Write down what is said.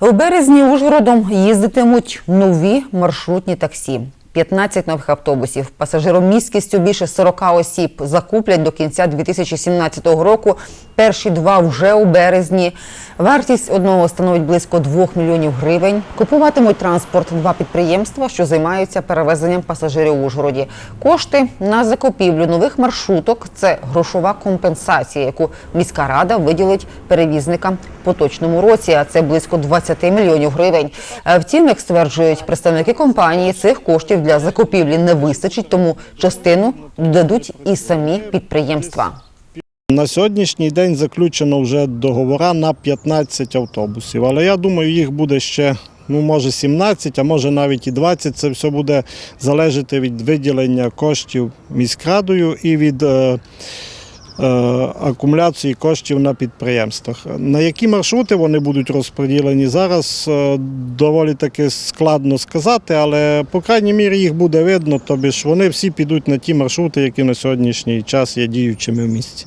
У березні Ужгородом їздитимуть нові маршрутні таксі. 15 нових автобусів пасажиромісткістю більше 40 осіб закуплять до кінця 2017 року. Перші два вже у березні. Вартість одного становить близько 2 мільйонів гривень. Купуватимуть транспорт два підприємства, що займаються перевезенням пасажирів у Ужгороді. Кошти на закупівлю нових маршруток це грошова компенсація, яку міська рада виділить перевізникам в поточному році. А це близько 20 мільйонів гривень. Е, Втім, як стверджують представники компанії, цих коштів для закупівлі не вистачить, тому частину дадуть і самі підприємства. На сьогоднішній день заключено вже договора на 15 автобусів, але я думаю, їх буде ще. Ну, може 17, а може навіть і 20. Це все буде залежати від виділення коштів міськрадою і від е, акумуляції коштів на підприємствах. На які маршрути вони будуть розподілені, зараз е, доволі таки складно сказати, але по крайній мірі їх буде видно, тобі ж вони всі підуть на ті маршрути, які на сьогоднішній час є діючими в місті.